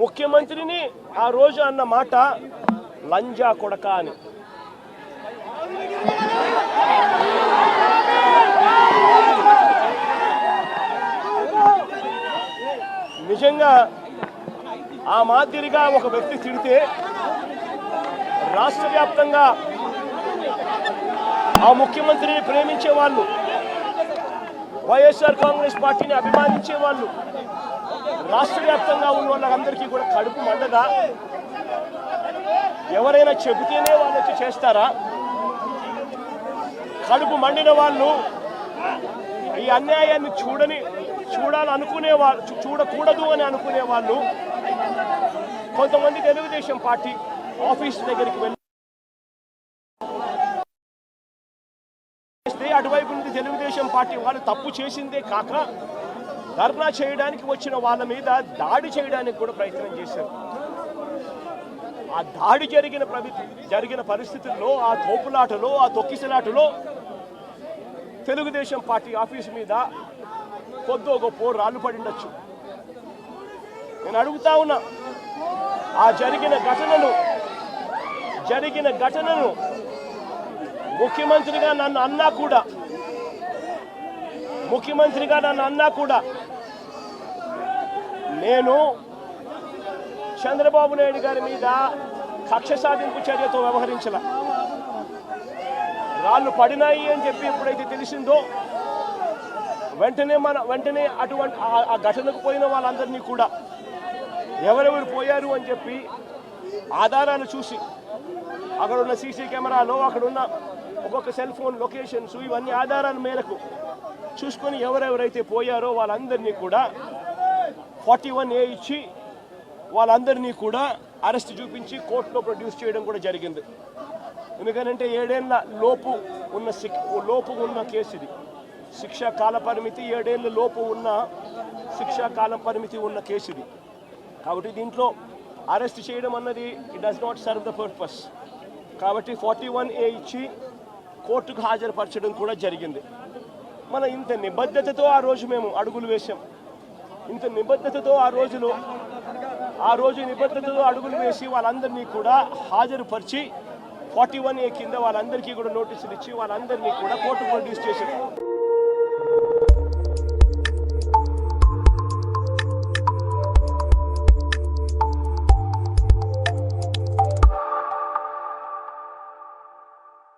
ముఖ్యమంత్రిని ఆ రోజు అన్న మాట లంజా కొడక అని. నిజంగా ఆ మాదిరిగా ఒక వ్యక్తి తిడితే రాష్ట్ర వ్యాప్తంగా ఆ ముఖ్యమంత్రిని ప్రేమించే వాళ్ళు వైఎస్ఆర్ కాంగ్రెస్ పార్టీని అభిమానించే వాళ్ళు రాష్ట్ర వ్యాప్తంగా ఉన్న వాళ్ళందరికీ కూడా కడుపు మండదా ఎవరైనా చెబితేనే వాళ్ళు వచ్చి చేస్తారా? కడుపు మండిన వాళ్ళు ఈ అన్యాయాన్ని చూడని చూడాలనుకునే వాళ్ళు చూ- చూడకూడదు అని అనుకునే వాళ్ళు కొంతమంది తెలుగుదేశం పార్టీ ఆఫీస్ దగ్గరికి వెళ్ళి అటువైపు నుండి తెలుగుదేశం పార్టీ వాళ్ళు తప్పు చేసిందే కాక ధర్నా చేయడానికి వచ్చిన వాళ్ళ మీద దాడి చేయడానికి కూడా ప్రయత్నం చేశారు. ఆ దాడి జరిగిన జరిగిన పరిస్థితుల్లో ఆ తోపులాటలో ఆ తొక్కిసలాటలో తెలుగుదేశం పార్టీ ఆఫీస్ మీద కొద్దో గొప్ప రాళ్ళు పడిండొచ్చు నేను అడుగుతా ఉన్నా ఆ జరిగిన ఘటనను జరిగిన ఘటనను ముఖ్యమంత్రిగా నన్ను అన్నా కూడా ముఖ్యమంత్రిగా నన్ను అన్నా కూడా నేను చంద్రబాబు నాయుడు గారి మీద కక్ష సాధింపు చర్యతో వ్యవహరించిన రాళ్ళు పడినాయి అని చెప్పి ఎప్పుడైతే తెలిసిందో వెంటనే మన వెంటనే అటువంటి ఆ- ఆ ఘటనకు పోయిన వాళ్ళందరినీ కూడా ఎవరెవరు పోయారు అని చెప్పి ఆధారాలు చూసి అక్కడ ఉన్న సీసీ కెమెరాలో అక్కడ ఉన్న ఒక్కొక్క సెల్ ఫోన్ లొకేషన్స్ ఇవన్నీ ఆధారాల మేరకు చూసుకొని ఎవరెవరైతే పోయారో వాళ్ళందరినీ కూడా ఫార్టీ వన్ ఏ ఇచ్చి వాళ్ళందరినీ కూడా అరెస్ట్ చూపించి కోర్టులో ప్రొడ్యూస్ చేయడం కూడా జరిగింది. ఎందుకనంటే ఏడేళ్ళ లోపు ఉన్న సిక్ లోపు ఉన్న కేసు ఇది. శిక్షా కాల పరిమితి ఏడేళ్ళ లోపు ఉన్న శిక్షా కాలం పరిమితి ఉన్న కేసు ఇది. కాబట్టి దీంట్లో అరెస్ట్ చేయడం అన్నది it does not serve the purpose కాబట్టి ఫార్టీ వన్ ఏ ఇచ్చి కోర్టుకు హాజరుపరచడం కూడా జరిగింది. మన ఇంత నిబద్ధతతో ఆ రోజు మేము అడుగులు వేశాం. ఇంత నిబద్ధతతో ఆ రోజులు ఆ రోజు నిబద్ధతతో అడుగులు వేసి వాళ్ళందరినీ కూడా హాజరుపరిచి ఫార్టీ వన్ ఏ కింద వాళ్ళందరికీ కూడా నోటీసులు ఇచ్చి వాళ్ళందరినీ కూడా కోర్టు ప్రొడ్యూస్ చేశారు